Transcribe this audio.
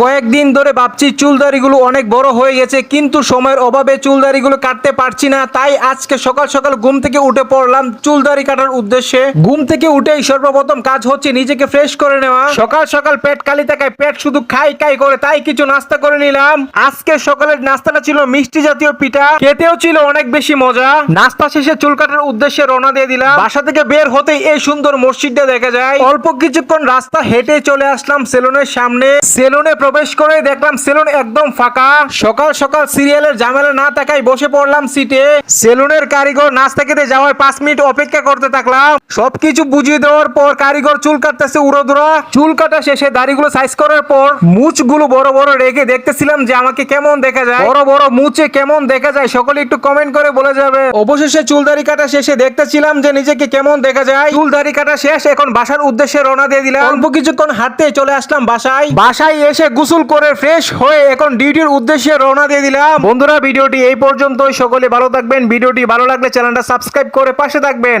কয়েকদিন ধরে ভাবছি চুলদারিগুলো অনেক বড় হয়ে গেছে, কিন্তু সময়ের অভাবে চুলদারিগুলো কাটতে পারছি না, তাই আজকে সকাল সকাল ঘুম থেকে উঠে পড়লাম চুলদারি কাটার উদ্দেশ্যে। ঘুম থেকে উঠেই সর্বপ্রথম কাজ হচ্ছে নিজেকে ফ্রেশ করে নেওয়া। সকাল সকাল পেট খালি থাকায় পেট শুধু খাই খাই করে তাই কিছু নাস্তা করে নিলাম। আজকে সকালের নাস্তাটা ছিল মিষ্টি জাতীয় পিঠা, খেতেও ছিল অনেক বেশি মজা। নাস্তা শেষে চুল কাটার উদ্দেশ্যে রওনা দিয়ে দিলাম। বাসা থেকে বের হতেই এই সুন্দর মসজিদটা দেখা যায়। অল্প কিছুক্ষণ রাস্তা হেঁটে চলে আসলাম সেলুনের সামনে। সেলুনে প্রবেশ করে দেখলাম সেলুন একদম ফাঁকা। সকাল সকাল সিরিয়ালের ঝামেলা না থাকায় বসে পড়লাম সিটে। সেলুনের কারিগর নাস্তা খেতে যাওয়ার পাঁচ মিনিট অপেক্ষা করতে থাকলাম। সবকিছু বুঝিয়ে দেওয়ার পর কারিগর চুল কাটতেছে উড়োদুরা। চুল কাটা শেষে দাড়িগুলো সাইজ করার পর মুছগুলো বড় বড় রেখে দেখতেছিলাম যে আমাকে কেমন দেখা যায়। বড় বড় মুছে কেমন দেখা যায় সকলে একটু কমেন্ট করে বলে যাবে। অবশেষে চুল দাড়ি কাটা শেষে দেখতেছিলাম যে নিজেকে কেমন দেখা যায়। চুল দাড়ি কাটা শেষ, এখন বাসার উদ্দেশ্যে রওনা দিয়ে দিলাম। অল্প কিছুক্ষণ হাঁটতে চলে আসলাম বাসায়। বাসায় এসে গোসল করে ফ্রেশ হয়ে এখন ডিউটির উদ্দেশ্যে রওনা দিয়ে দিলাম। বন্ধুরা, ভিডিওটি এই পর্যন্তই। সকলে ভালো থাকবেন। ভিডিওটি ভালো লাগলে চ্যানেলটা সাবস্ক্রাইব করে পাশে থাকবেন।